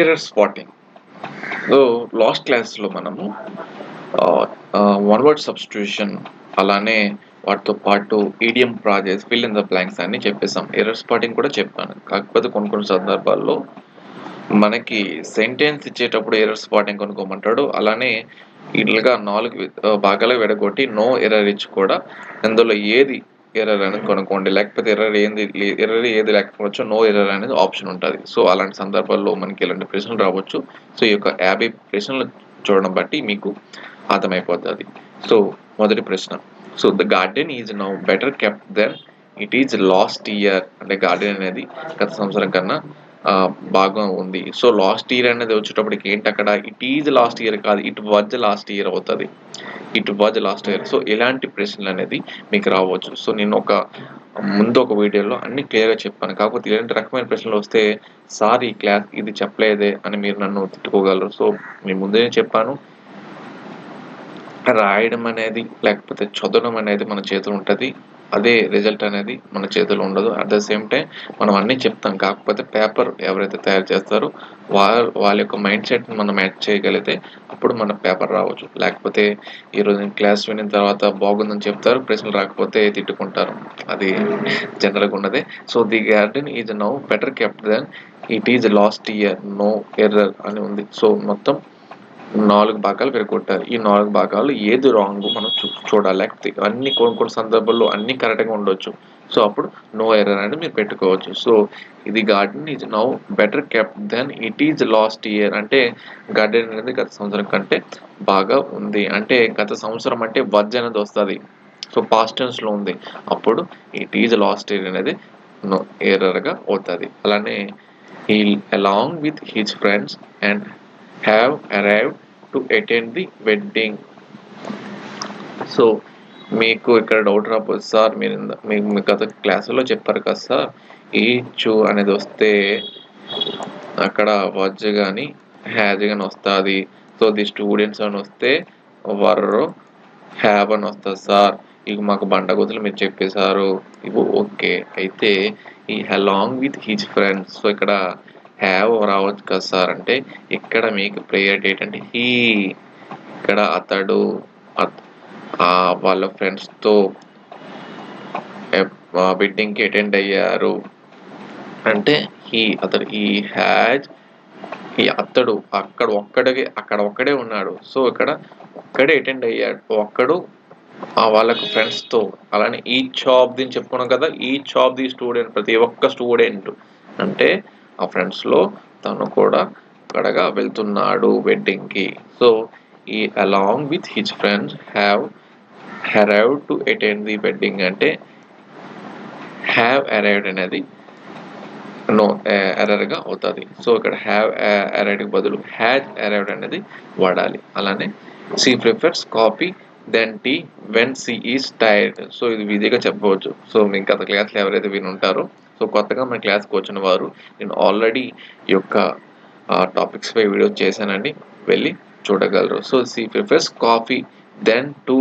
Error spotting so last క్లాస్లో మనము one word substitution అలానే వాటితో పాటు idiom projects fill in the blanks అని చెప్పేసాం ఎర్రర్ స్పాటింగ్ కూడా చెప్పాను. కాకపోతే కొన్ని కొన్ని సందర్భాల్లో మనకి సెంటెన్స్ ఇచ్చేటప్పుడు ఎర్రర్ స్పాటింగ్ కొనుక్కోమంటాడు. అలానే ఇట్లుగా నాలుగు భాగాలు విడగొట్టి నో ఎర్రర్ ఇచ్చి కూడా ఇందులో ఏది ఎర్రర్ అనేది కొనుక్కోండి. లేకపోతే ఎర్రర్ ఏంది ఎర్రర్ ఏది లేకపోవచ్చు నో ఎర్రర్ అనేది ఆప్షన్ ఉంటుంది. సో అలాంటి సందర్భాల్లో మనకి ఇలాంటి ప్రశ్నలు రావచ్చు. సో ఈ యొక్క యాభై ప్రశ్నలు చూడడం బట్టి మీకు అర్థమైపోతుంది. సో మొదటి ప్రశ్న. So the garden is now better kept then it is last year అంటే గార్డెన్ అనేది గత సంవత్సరం కన్నా భాగం బాగా ఉంది. సో లాస్ట్ ఇయర్ అనేది వచ్చేటప్పటికి ఏంటి అక్కడ ఇట్ ఈజ్ లాస్ట్ ఇయర్ కాదు ఇట్ వాజ్ లాస్ట్ ఇయర్ అవుతుంది. It was last year. So ఇలాంటి ప్రశ్నలు అనేది మీకు రావచ్చు. సో నేను ఒక ముందు ఒక వీడియోలో అన్ని క్లియర్గా చెప్పాను. కాకపోతే ఇలాంటి రకమైన ప్రశ్నలు వస్తే సార్ ఈ క్లాస్ ఇది చెప్పలేదే అని మీరు నన్ను తిట్టుకోగలరు. సో నేను ముందే చెప్పాను. రాయడం అనేది లేకపోతే చదవడం అనేది మన చేతిలో ఉంటుంది. అదే రిజల్ట్ అనేది మన చేతిలో ఉండదు. అట్ ద సేమ్ టైం మనం అన్నీ చెప్తాం. కాకపోతే పేపర్ ఎవరైతే తయారు చేస్తారో వాళ్ళ వాళ్ళ యొక్క మైండ్ సెట్ని మనం మ్యాచ్ చేయగలిగితే అప్పుడు మన పేపర్ రావచ్చు. లేకపోతే ఈరోజు నేను క్లాస్ వినిన తర్వాత బాగుందని చెప్తారు ప్రశ్నలు రాకపోతే తిట్టుకుంటారు. అది జనరల్గా ఉన్నదే. So the garden is now better kept then it is last year no error అని ఉంది. సో మొత్తం నాలుగు భాగాలు విరగొట్టాలి. ఈ నాలుగు భాగాలు ఏది రాంగ్ మనం చూ చూడాలి. లేకపోతే అన్ని కొన్ని కొన్ని సందర్భాల్లో అన్ని కరెక్ట్గా ఉండొచ్చు. సో అప్పుడు నో ఎర్రర్ అని మీరు పెట్టుకోవచ్చు. సో ఇది garden is now better kept then it is last year అంటే గార్డెన్ అనేది గత సంవత్సరం కంటే బాగా ఉంది. అంటే గత సంవత్సరం అంటే వజ్ అనేది వస్తుంది. సో పాస్ట్ టెన్స్లో ఉంది. అప్పుడు ఇట్ ఈజ్ లాస్ట్ ఇయర్ అనేది నో ఎర్రర్గా అవుతుంది. అలానే ఈ along with his friends and have arrived to attend the wedding so మీకు ఇక్కడ డౌట్ రాకపోతే సార్ మీరు మీకు మీ గత క్లాసులో చెప్పారు కదా సార్ ఈ అనేది వస్తే అక్కడ వజ్ కానీ హ్యాజ్ కానీ వస్తుంది. సో ది స్టూడెంట్స్ అని వస్తే వర్ హ్యావ్ అని వస్తుంది సార్. ఇక మాకు బండగుతులు మీరు చెప్పేశారు. ఇవి ఓకే. అయితే ఈ along with his friends so ఇక్కడ హ్యావ్ రావచ్చు కదా సార్ అంటే ఇక్కడ మీకు ప్రేయర్ ఏంటంటే హీ ఇక్కడ అతడు వాళ్ళ ఫ్రెండ్స్తో బిడ్డింగ్కి అటెండ్ అయ్యారు. అంటే హీ అతడు ఈ హ్యాజ్ ఈ అతడు అక్కడ ఒక్కడికి అక్కడ ఒక్కడే ఉన్నాడు. సో ఇక్కడ ఒక్కడే అటెండ్ అయ్యాడు. ఒక్కడు వాళ్ళకు ఫ్రెండ్స్తో అలానే ఈ చాప్ దీని చెప్పుకున్నాం కదా ఈ చాప్ ది స్టూడెంట్ ప్రతి ఒక్క స్టూడెంట్ అంటే ఆ ఫ్రెండ్స్లో తను కూడా అక్కడగా వెళ్తున్నాడు వెడ్డింగ్కి సో ఈ along with his friends have arrived to attend the wedding అంటే హ్యావ్ అరైవ్డ్ అనేది నో ఎర్రర్గా eh, అవుతుంది. సో ఇక్కడ హ్యావ్ అరైవ్డ్కి eh, బదులు హ్యాజ్ అరైవ్డ్ అనేది వాడాలి. అలానే she prefers coffee then tea when she is tired so ఇది ఈజీగా చెప్పవచ్చు. సో మీకు గత క్లాస్లో ఎవరైతే విని ఉంటారో సో కొత్తగా మన క్లాస్కి వచ్చిన వారు నేను ఆల్రెడీ ఈ యొక్క టాపిక్స్పై వీడియో చేశానండి. వెళ్ళి చూడగలరు. So she prefers coffee then to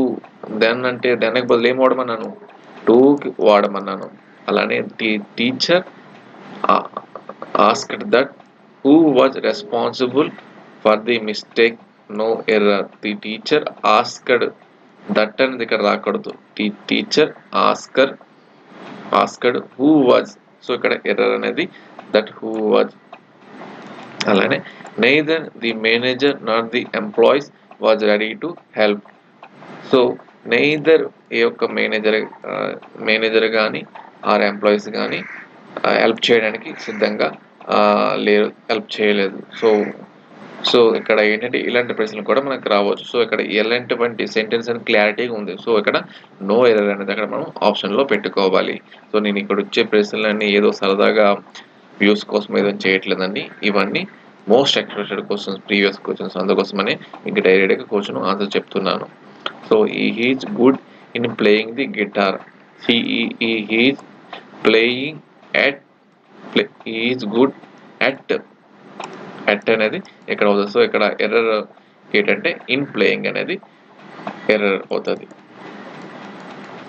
then అంటే దెన్కి బదులు ఏం వాడమన్నాను? టూకి వాడమన్నాను. అలానే tea teacher asked that who was responsible for the mistake no error the teacher asked that అనేది ఇక్కడ రాకూడదు. Tea teacher asker asked who was so ఇక్కడ ఎర్రర్ అనేది దట్ హూ వాజ్ అలానే neither the manager not the employees was ready to help so neither ఏ యొక్క manager manager కానీ are employees కానీ help చేయడానికి సిద్ధంగా లేరు హెల్ప్ చేయలేదు. సో సో ఇక్కడ ఏంటంటే ఇలాంటి ప్రశ్నలు కూడా మనకు రావచ్చు. సో ఇక్కడ ఎలాంటివంటి సెంటెన్స్ అని క్లారిటీగా ఉంది. సో ఇక్కడ నో ఎర్రర్ అనేది అక్కడ మనం ఆప్షన్లో పెట్టుకోవాలి. సో నేను ఇక్కడ వచ్చే ప్రశ్నలన్నీ ఏదో సరదాగా వ్యూస్ కోసం ఏదో చేయట్లేదండి. ఇవన్నీ most expected questions previous questions అందుకోసమని మీకు డైరెక్ట్గా క్వశ్చన్ ఆన్సర్ చెప్తున్నాను. సో ఈ he's good in playing the guitar he he's playing at play is good at at అనేది ఎక్కడ అవుతుంది? సో ఇక్కడ ఎర్రర్ ఏంటంటే ఇన్ ప్లేయింగ్ అనేది ఎర్రర్ అవుతుంది.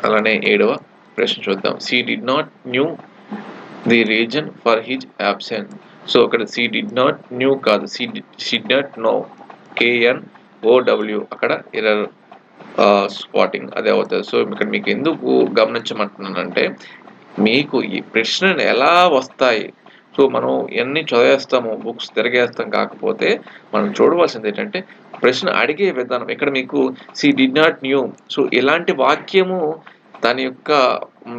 అలానే ఏడవ ప్రశ్న చూద్దాం. She did not knew the reason for his absent so అక్కడ సి డి నాట్ న్యూ కాదు. She did not know K N O W అక్కడ ఎర్రర్ స్పాటింగ్ అదే అవుతుంది. సో ఇక్కడ మీకు ఎందుకు గమనించమంటున్నానంటే మీకు ఈ ప్రశ్నలు ఎలా వస్తాయి? సో మనం ఎన్ని చదివేస్తాము బుక్స్ తిరగేస్తాం కాకపోతే మనం చూడవలసింది ఏంటంటే ప్రశ్న అడిగే విధానం. ఇక్కడ మీకు she did not knew so ఇలాంటి వాక్యము దాని యొక్క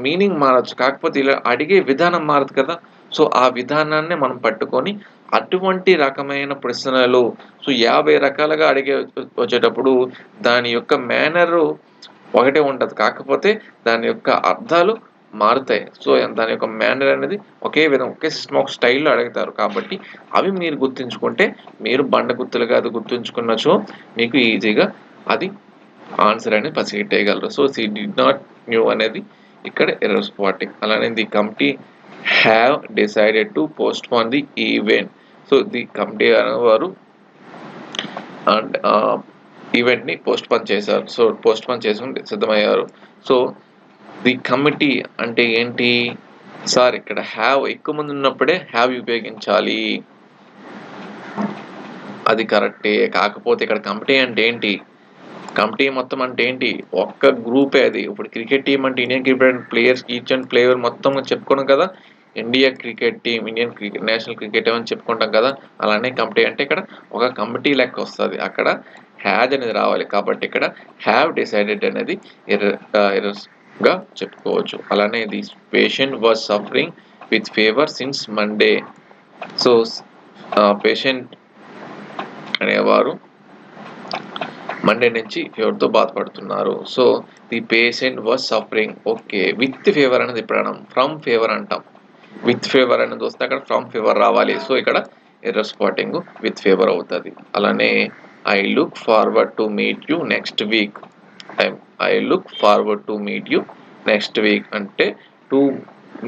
మీనింగ్ మారచ్చు. కాకపోతే ఇలా అడిగే విధానం మారదు కదా. సో ఆ విధానాన్ని మనం పట్టుకొని అటువంటి రకమైన ప్రశ్నలు సో యాభై రకాలుగా అడిగే వచ్చేటప్పుడు దాని యొక్క మేనర్ ఒకటే ఉంటుంది. కాకపోతే దాని యొక్క అర్థాలు మారుతాయి. సో దాని యొక్క మేనర్ అనేది ఒకే విధంగా ఒకే సిస్టమ్ ఒక స్టైల్లో అడుగుతారు. కాబట్టి అవి మీరు గుర్తుంచుకుంటే మీరు బండ గుర్తులుగా అది గుర్తుంచుకున్నచో మీకు ఈజీగా అది ఆన్సర్ అనేది పసిగట్టేయగలరు so she did not knew అనేది ఇక్కడ ఎర్రర్ స్పాటింగ్ అలానే the committee have decided to postpone the event so the committee అనేవారు అండ్ ఈవెంట్ని పోస్ట్ పోన్ చేశారు. సో పోస్ట్ పోన్ చేసుకుని సిద్ధమయ్యారు. సో ది కమిటీ అంటే ఏంటి? సార్ ఇక్కడ హ్యావ్ ఎక్కువ మంది ఉన్నప్పుడే హ్యావ్ ఉపయోగించాలి. అది కరెక్టే కాకపోతే ఇక్కడ కమిటీ అంటే ఏంటి? కమిటీ మొత్తం అంటే ఏంటి? ఒక్క గ్రూపే అది. ఇప్పుడు క్రికెట్ టీం అంటే Indian cricket players each and player మొత్తం చెప్పుకున్నాం కదా. India cricket team Indian cricket national cricket అని చెప్పుకుంటాం కదా. అలానే కమిటీ అంటే ఇక్కడ ఒక కమిటీ లెక్క వస్తుంది. అక్కడ హ్యాజ్ అనేది రావాలి. కాబట్టి ఇక్కడ హ్యావ్ డిసైడెడ్ అనేది గా చెప్పుకోవచ్చు. అలానే the patient was suffering with fever since Monday so patient అనేవారు మండే నుంచి ఫీవర్తో బాధపడుతున్నారు? So the patient was suffering okay with fever అనేది ఇప్పుడు అనం ఫ్రమ్ ఫీవర్ అంటాం. విత్ ఫీవర్ అనేది వస్తే అక్కడ ఫ్రమ్ ఫీవర్ రావాలి. సో ఇక్కడ ఎర్రర్ స్పాటింగ్ విత్ ఫీవర్ అవుతుంది. అలానే I look forward to meet you next week time I look forward to meet you next week అంటే టు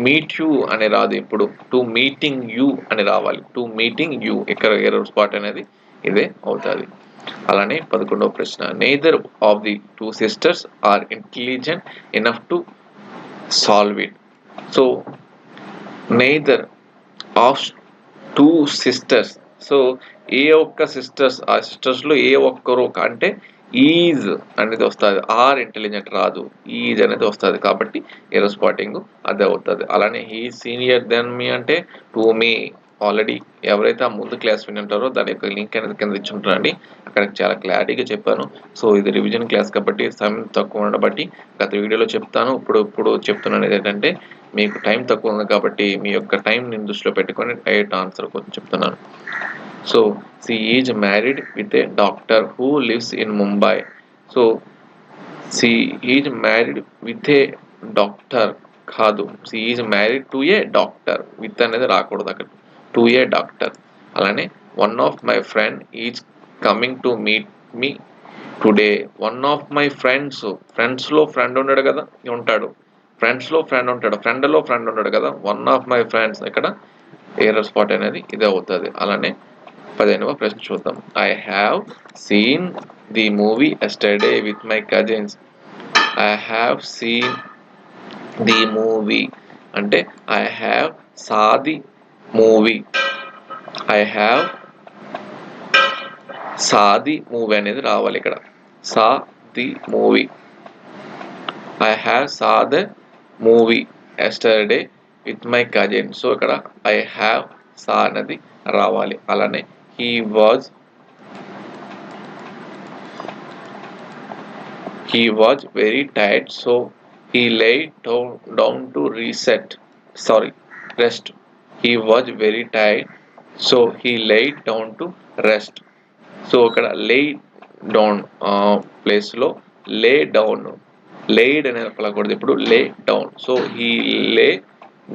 మీట్ యూ అని రాదు ఇప్పుడు. టు మీటింగ్ యూ అని రావాలి. టు మీటింగ్ యూ ఇక్కడ ఎర్రర్ స్పాట్ అనేది ఇదే అవుతుంది. అలానే పదకొండవ ప్రశ్న. Neither of the two sisters are intelligent enough to solve it so neither of two sisters so ఏ ఒక్క సిస్టర్స్ ఆ సిస్టర్స్లో ఏ ఒక్కరు అంటే ఈజ్ అనేది వస్తుంది. ఆర్ ఇంటెలిజెంట్ రాదు ఈజ్ అనేది వస్తుంది. కాబట్టి ఎరో స్పాటింగ్ అదే అవుతుంది. అలానే హీ సీనియర్ దెన్ మీ అంటే టు మీ. ఆల్రెడీ ఎవరైతే ఆ ముందు క్లాస్ వింటారో దాని యొక్క లింక్ అనేది కింద ఇచ్చి ఉంటారండి అక్కడ చాలా క్లారిటీగా చెప్పాను. సో ఇది రివిజన్ క్లాస్ కాబట్టి సమయం తక్కువ ఉండడం బట్టి గత వీడియోలో చెప్తాను. ఇప్పుడు ఇప్పుడు చెప్తున్నాను ఏంటంటే మీకు టైం తక్కువ ఉంది కాబట్టి మీ యొక్క టైం నేను దృష్టిలో పెట్టుకొని డైరెక్ట్ ఆన్సర్ కోసం చెప్తున్నాను. So she is married with a doctor who lives in Mumbai so she is married with a doctor కాదు she is married to a doctor with అనేది రాకూడదు అక్కడ. టు ఏ డాక్టర్ అలానే one of my friend is coming to meet me today one of my friends ఫ్రెండ్స్లో friend ఉన్నాడు కదా ఉంటాడు. ఫ్రెండ్స్లో ఫ్రెండ్ ఉంటాడు. ఫ్రెండ్లో ఫ్రెండ్ ఉన్నాడు కదా వన్ ఆఫ్ మై ఫ్రెండ్స్ ఇక్కడ ఎర్రర్ స్పాట్ అనేది ఇదే అవుతుంది. అలానే పదిహేనవ ప్రశ్న చూద్దాం. I have seen the movie yesterday with my cousins I have seen the movie అంటే I have saw the movie I have saw the movie అనేది రావాలి ఇక్కడ. Saw the movie I have saw the movie yesterday with my cousin so ఇక్కడ I have saw అనేది రావాలి. అలానే he was he was was very so so lay down, down to reset sorry rest he was very tired so he lay down to rest so ఇక్కడ lay down ప్లేస్లో lay down laid అనేది పలకూడదు ఇప్పుడు lay down so he lay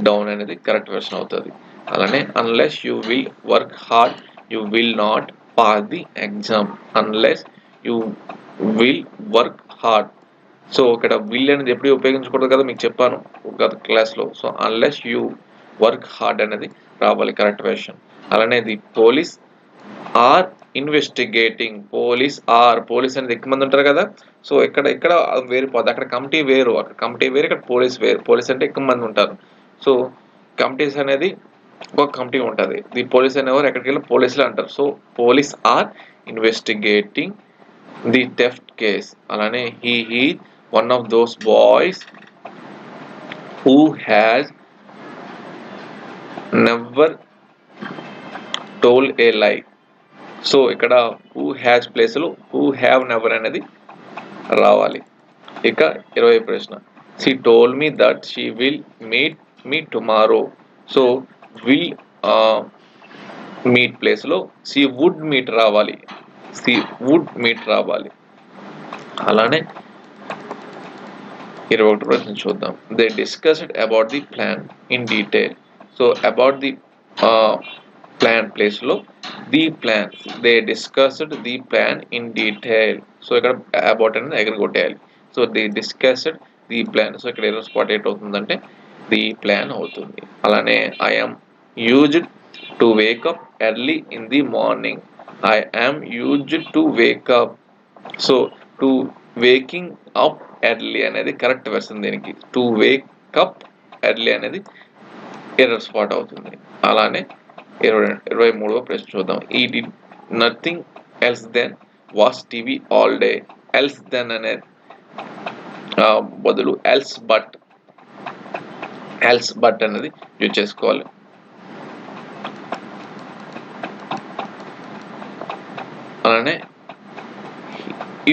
down అనేది correct version అవుతుంది. అలానే unless you will work hard you will not pass the exam unless you will work hard so ఇక్కడ will అనేది ఎప్పుడు ఉపయోగించకూడదు కదా? మీకు చెప్పాను గత క్లాస్లో. So unless you work hard అనేది రావాలి కరెక్ట్ వెర్షన్ అలానే the police are investigating police are police అనేది ఎక్కువ మంది ఉంటారు కదా? సో ఇక్కడ ఇక్కడ వేరిపోద్ది అక్కడ కమిటీ వేరు అక్కడ కమిటీ వేరు ఇక్కడ పోలీస్ వేరు. పోలీస్ అంటే ఎక్కువ మంది ఉంటారు. సో కమిటీస్ అనేది ఒక కమిటీ ఉంటుంది. ది పోలీస్ అనేవారు ఎక్కడికి వెళ్ళి పోలీసులు అంటారు. So police are investigating the theft case అలానే he he one of those boys who has never told a lie so ఇక్కడ హూ హ్యాజ్ ప్లేస్లో హూ హ్యావ్ నెవర్ అనేది రావాలి. ఇక ఇరవై ప్రశ్న. She told me that she will meet me tomorrow so will meet ప్లేస్లో she would meet రావాలి. She would meet రావాలి. అలానే ఇరవై ఒకటి ప్రశ్న చూద్దాం. They discussed about the plan in detail so about the plan ప్లేస్లో the plan they discussed the plan in detail so ఇక్కడ అబౌట్ అనేది దగ్గర కొట్టేయాలి so the discussed the plan so ఇక్కడ ఏదో స్పాట్ ఎట్ అవుతుందంటే ది ప్లాన్ అవుతుంది. అలానే I'm used to wake up early in the morning I am used to wake up so to waking up early అనేది కరెక్ట్ వెర్షన్ దీనికి. To wake up early అనేది error spot అవుతుంది. అలానే ఇరవై ఇరవై మూడవ ప్రశ్న చూద్దాం. ఈ did nothing else than was TV all day else than అనే బదులు ఎల్స్ బట్ ఎల్స్ బట్ అనేది యూజ్ చేసుకోవాలి. అలానే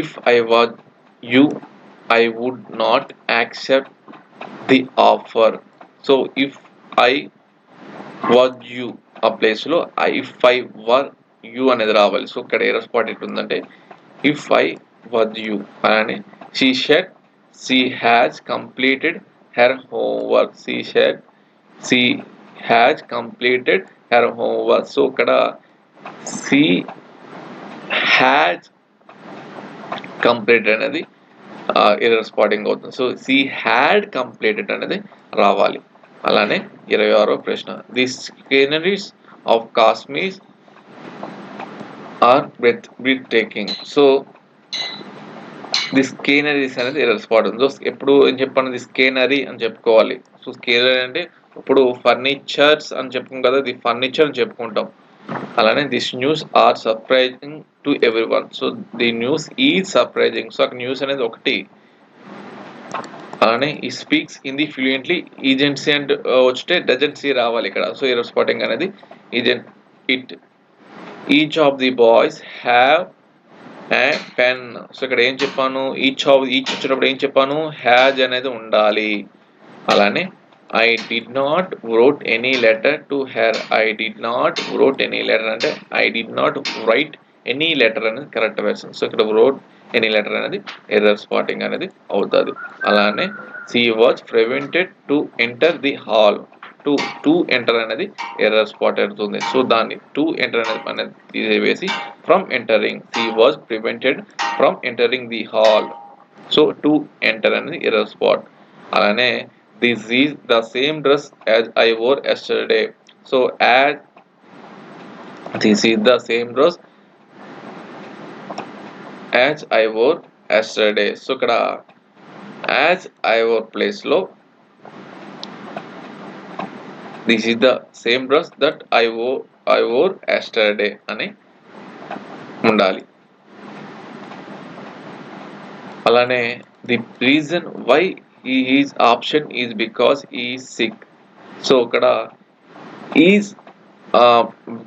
if I was you I would not accept the offer so if I was you ఆ ప్లేస్లో ఇఫ్ ఐ వర్ యూ అనేది రావాలి. So ఇక్కడ ఏ స్పాట్ ఎట్లుందంటే ఇఫ్ ఐ వద్ యూ అలానే she said she has completed her homework she said she has completed her homework. So ఇక్కడ she has completed అనేది ఇరవై స్పాటింగ్ అవుతుంది. సో సి హ్యాడ్ కంప్లీటెడ్ అనేది రావాలి. అలానే ఇరవై ఆరో ప్రశ్న. The sceneries of Kashmir are breath breathtaking so the sceneries అనేది ఎర్రర్ స్పాట్ ఉంది సో ఎప్పుడు ఏం చెప్పాను? ది స్కేనరీ అని చెప్పుకోవాలి. సో స్కేనరీ అంటే ఇప్పుడు ఫర్నిచర్స్ అని చెప్పుకోం కదా ది ఫర్నిచర్ అని చెప్పుకుంటాం. అలానే this news are surprising to everyone so the news is surprising so అక్కడ న్యూస్ అనేది ఒకటి. అలానే he speaks Hindi fluently isn't he and వచ్చితే doesn't he రావాలి ఇక్కడ. సో ఎరర్ స్పాటింగ్ అనేది isn't it each of the boys have pen. So ఇక్కడ ఏం చెప్పాను? ఈచ్ ఆఫ్ ఈచ్ వచ్చినప్పుడు ఏం చెప్పాను? హ్యాజ్ అనేది ఉండాలి. అలానే I did not wrote any letter to her I did not wrote any letter అంటే I did not write any letter అనేది కరెక్ట్ వెర్షన్ సో ఇక్కడ వ్రోట్ ఎనీ లెటర్ అనేది ఎర్రర్ స్పాటింగ్ అనేది అవుతుంది. అలానే she was prevented to enter the hall to to enter అనేది error spot అవుతుంది so దాన్ని టు ఎంటర్ అనేది అనేది తీసివేసి from entering the was prevented from entering the hall so to enter అనేది ఎర్రర్ స్పాట్ అలానే this is the same dress as I wore yesterday so as this is the same dress as I wore yesterday so ఇక్కడ as I wore ప్లేస్లో this is the same dress that I wore I wore yesterday అని ఉండాలి. అలానే the reason why he is absent is because is sick so ఇక్కడ is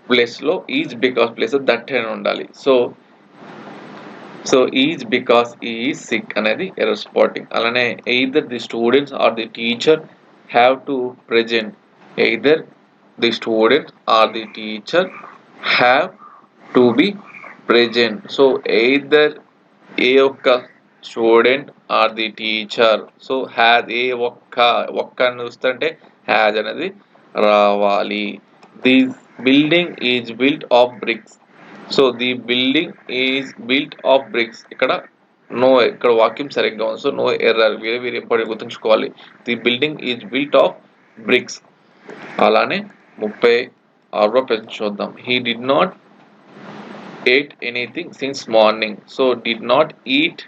ప్లేస్లో is because place that అని ఉండాలి. So so is because is sick అనేది error spotting అలానే either the students or the teacher have to present either the student or the teacher have to be present so either ఏ ఒక్క student or the teacher so has ఏ ఒక్క ఒక్క అని చూస్తుంటే has అనేది రావాలి. The building is built of bricks so the building is built of bricks ఇక్కడ no ఇక్కడ వాక్యం సరిగ్గా ఉంది. సో నో ఎర్రర్ వేరే వేరే ఇంపార్టెంట్ గుర్తుంచుకోవాలి. The building is built of bricks అలానే ముప్పై ఆరులో ప్రశ్న చూద్దాం. He did not ate anything since morning so did not eat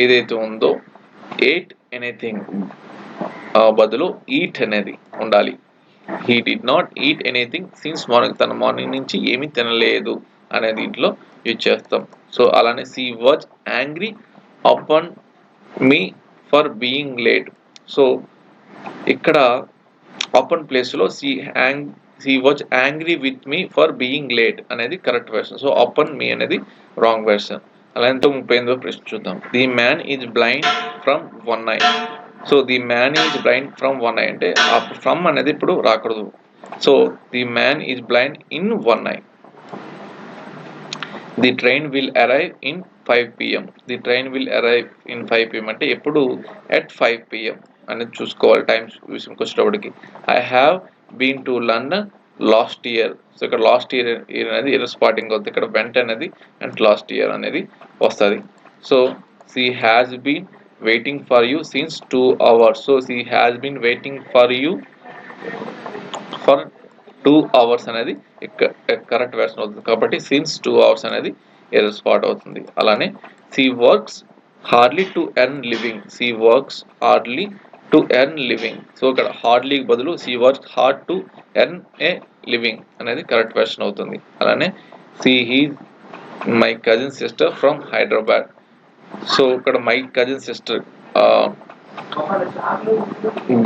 ఏదైతే ఉందో ఎయిట్ ఎనీథింగ్ బదులు ఈట్ అనేది ఉండాలి. He did not eat anything since morning తన మార్నింగ్ నుంచి ఏమీ తినలేదు అనేది ఇంట్లో యూజ్ చేస్తాం. సో అలానే she was angry upon me for being late. So ఇక్కడ ఓపెన్ ప్లేస్లో she angry she was angry with me for being late అనేది correct version so upon me అనేది రాంగ్ వెర్షన్ అలా ఎంతో ముప్పై ఎనిమిదో ప్రశ్న చూద్దాం. The man is blind from one eye so the man is blind from one eye అంటే from అనేది ఇప్పుడు రాకూడదు. So the man is blind in one eye the train will arrive in five PM the train will arrive in five PM అంటే ఎప్పుడు? At five PM అనేది చూసుకోవాలి time విషయంకి వచ్చేటప్పటికి. I have been to London last year so ఇక్కడ last year year అనేది error spotting అవుతుంది. ఇక్కడ వెంట అనేది అండ్ లాస్ట్ ఇయర్ అనేది వస్తుంది. So she has been waiting for you since two hours so she has been waiting for you for two hours అనేది correct version అవుతుంది. కాబట్టి since two hours అనేది error spot అవుతుంది. అలానే she works hardly to earn living she works hardly to earn living so ఇక్కడ hardly బదులు she works hard to earn a living అనేది correct version అవుతుంది. అలానే she he my cousin sister from Hyderabad so ఇక్కడ my cousin sister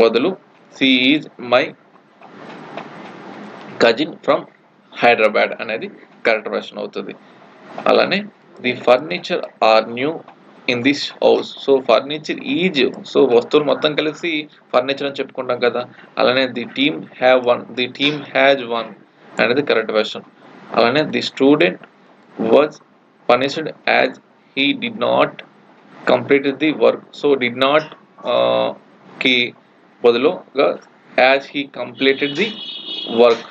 బదులు she is my cousin from Hyderabad అనేది correct version అవుతుంది. అలానే the furniture are new in this house so furniture is so వస్తువులు మొత్తం కలిసి ఫర్నిచర్ అని చెప్పుకుంటాం కదా. అలానే the team have won the team has won అనేది కరెక్ట్ వెర్షన్ అలానే the student was punished as he did not complete the work so did నాట్కి బదులుగా as he completed the work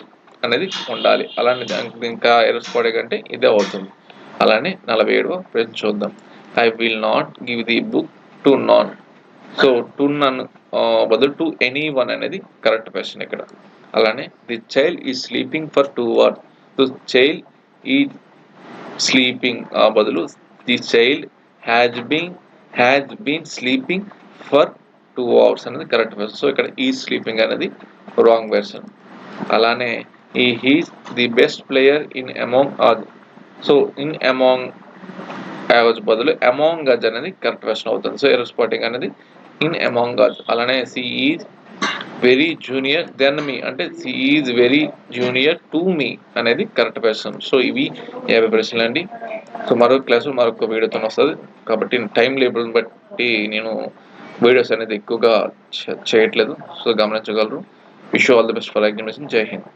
అనేది ఉండాలి. అలానే దానికి ఇంకా ఎరస్ పడే కంటే ఇదే అవుతుంది. అలానే నలభై ఏడవ ప్రశ్న చూద్దాం I will not give the book to none so to none బదులు టు ఎనీ వన్ అనేది కరెక్ట్ క్వశ్చన్ ఇక్కడ. అలానే the child is sleeping for two hours the child is sleeping బదులు the child has been has been sleeping for two hours అనేది correct version so ఇక్కడ ఈ sleeping అనేది wrong version అలానే he he's the best player in among so in among యావజ్ బదులు among గజ్ అనేది correct అవుతుంది. So error spotting అనేది in among గజ్ అలానే she is very junior than me అంటే she is very junior to me అనేది correct ప్రశ్న సో ఇవి యాభై ప్రశ్నలు అండి. సో మరొక క్లాసు మరొక వీడియోతో వస్తుంది. కాబట్టి టైం లేబుల్ని బట్టి నేను వీడియోస్ అనేది ఎక్కువగా చేయట్లేదు. సో గమనించగలరు. Wish all the best for examination జై హింద్